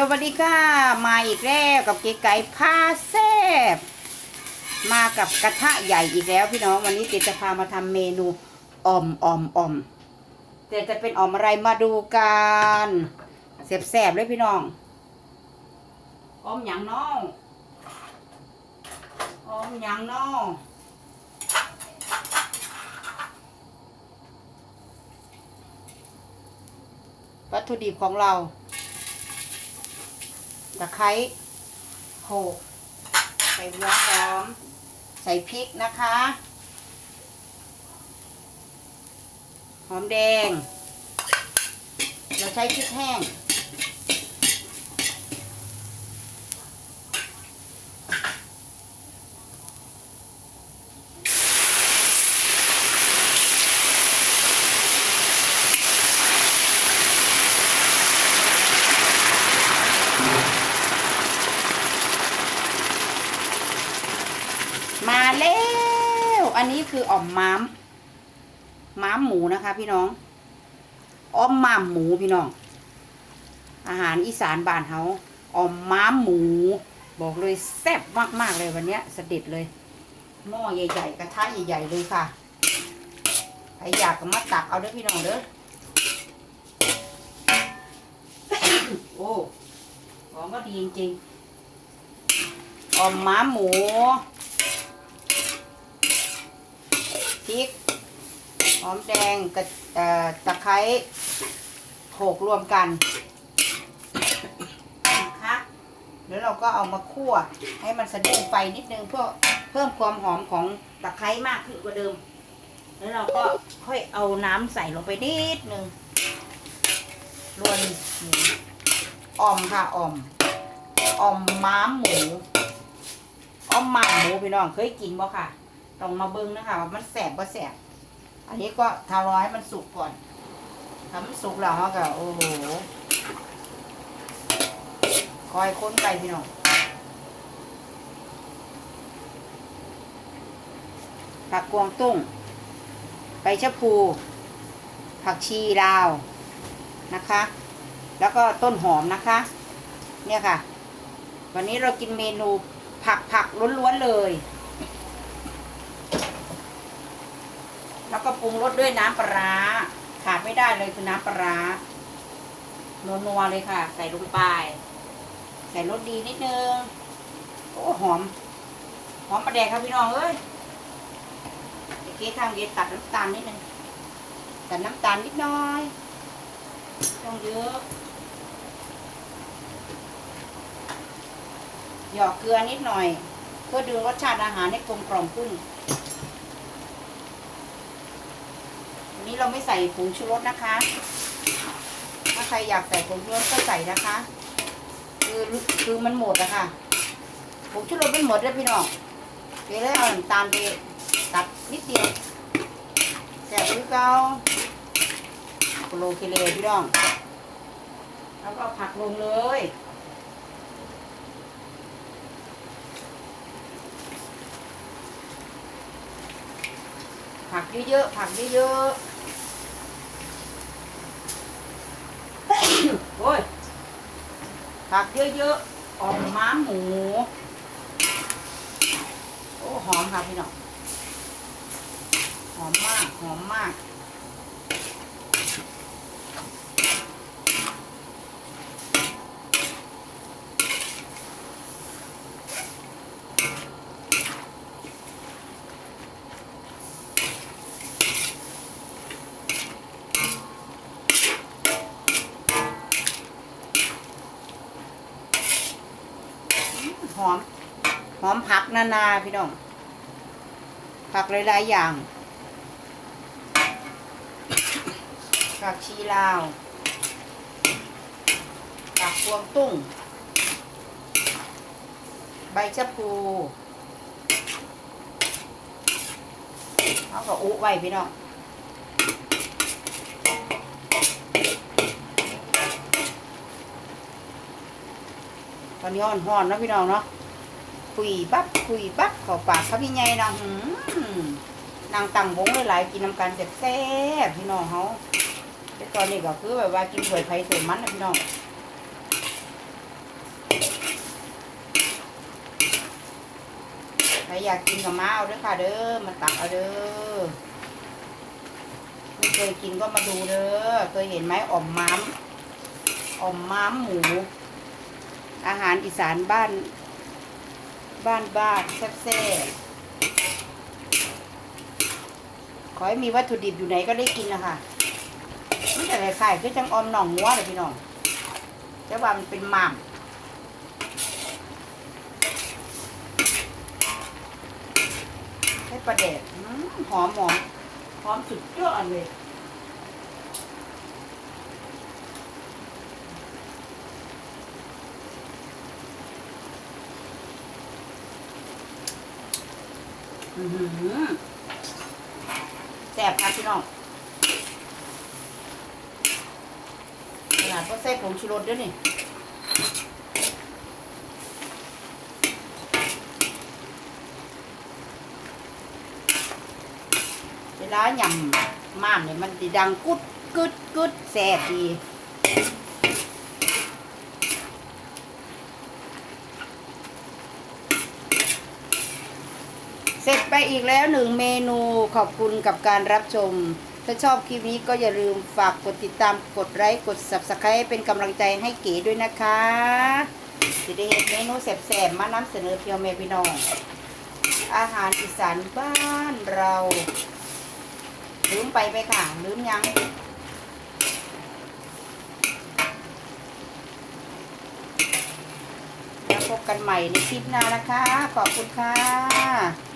สวัสดีค่ะ มาอีกแล้วกับเก๋ไก่พาแซบมากับกระทะใหญ่อีกแล้วพี่น้องวันนี้เก๋จะพามาทำเมนูอ่อมอ่อมอ่อมแต่จะเป็นอ่อมอะไรมาดูกันแสบๆเลยพี่น้องอ่อมหยังน้องอ่อมหยังน้องวัตถุดิบของเรา ตะไคร้โหกใส่หัวหอม ใส่พริกนะคะ หอมแดง เราใช้พริกแห้ง มาแล้ว อันนี้คืออ่อมม้ามม้ามหมูนะคะ พี่น้องอ้อมม้ามหมูพี่น้อง อาหารอีสานบ้านเฮาอ่อมม้ามหมู บอกเลยแซ่บมากๆเลยวันนี้ยเสด็จเลย หม้อใหญ่ๆกระทะใหญ่ๆเลยค่ะใครอยากก็มาตักเอาเด้อพี่น้องเด้อโอ้ของก็ดีจริงๆอ่อมม้ามหมู พริก หอมแดงกระเอ่อตะไคร้โขลกรวมกันนะคะแล้วเราก็เอามาคั่ว ให้มันสะดุ้งไฟนิดนึงเพื่อเพิ่มความหอมของตะไคร้มากขึ้นกว่าเดิม แล้วเราก็ค่อยเอาน้ำใส่ลงไปนิดนึงรวนหมูอ่อมค่ะอ่อมอ่อมม้ามหมูอ่อมม้ามหมูพี่น้องเคยกินบ่ค่ะ ต้องมาเบิ้งนะคะว่ามันแสบบ่แสบอันนี้ก็ทารอให้มันสุกก่อนทำมันสุกแล้วเราก็โอ้โหคอยค้นไปพี่น้องผักกวางตุ้งใบชะพู ผักชีลาวนะคะ แล้วก็ต้นหอมนะคะ เนี่ยค่ะ วันนี้เรากินเมนูผักผักล้วนๆเลย แล้วก็ปรุงรสด้วยน้ำปลาขาดไม่ได้เลยคือน้ำปลานัวๆเลยค่ะ ใส่ลงไป ใส่รสดีนิดนึง โอ้หอม หอมประแดกครับพี่น้องเอ้ยเมื่อกี้ทำเกตัดน้ำตาลนิดนึงตัดน้ำตาลนิดน้อยต้องเยอะหยอกเกลือนิดหน่อย เพื่อดึงรสชาติอาหารให้กลมกล่อมขึ้น วันนี้ เราไม่ใส่ผงชูรสนะคะ ถ้าใครอยากใส่ผงชูรสก็ใส่นะคะ คือคือมันหมดอะค่ะผงชูรสมันหมดแล้วพี่น้องเดี๋ยวเลยเอาน้ำตาลไปตัดนิดเดียวแสบหรือเปล่าโลเคเลพี่น้องแล้วก็ผักลงเลยผักเยอะๆ ผักเยอะๆ โอ้ยผักเยอะๆออกม้าหมู โอ้หอมค่ะพี่น้องหอมมาก หอมมาก หอม หอมผักนานาพี่น้อง ผักหลายๆอย่างผักชีลาวผักพวงตุ้ง ใบชะพูเอาก็อุไว้พี่น้อง ตอนนี้ห่อนๆเนาะพี่น้องเนาะคุยบับคุยบับขอปากครับพี่ไงนะนางตังวงหลายๆกินน้ำกันแซ่บพี่น้องเขาแต่ตอนนี้ก็คือแบบว่ากินสวยไผ่เสวยมันนะพี่น้องใครอยากกินกับมาเอาด้วยค่ะเด้อมาตักเอาเด้อเคยกินก็มาดูเด้อเคยเห็นไหมอ่อมม้ามอ่อมม้ามหมู อาหารอีสานบ้าน บ้านบ้านแซ่บๆขอให้มีวัตถุดิบอยู่ไหนก็ได้กินนะคะนี่แต่ไข่คือจังออมหน่องงัวเลยพี่น้องแต่ว่ามันเป็นหม่ำให้ประเด็ดหอมหอมหอมสุดยอดเลย อือหือแซ่บครับพี่น้องขนาดก็ใส่ผงชูรสด้วยนี่เวลาหยำม่ามเนี่ยมันจะดังกุดกึดกึดแซ่บดี เสร็จไป อีกแล้วหนึ่งเมนูขอบคุณกับการรับชม ถ้าชอบคลิปนี้ก็อย่าลืมฝากกดติดตามกดไลค์กด subscribe เป็นกำลังใจให้เก๋ด้วยนะคะจะได้เห็นเมนูแสบๆมานำเสนอเพียวเมพี่น้อง อาหารอีสานบ้านเรา ลืมไปไปค่ะ ลืมยังพบกันใหม่ในคลิปหน้านะคะ ขอบคุณค่ะ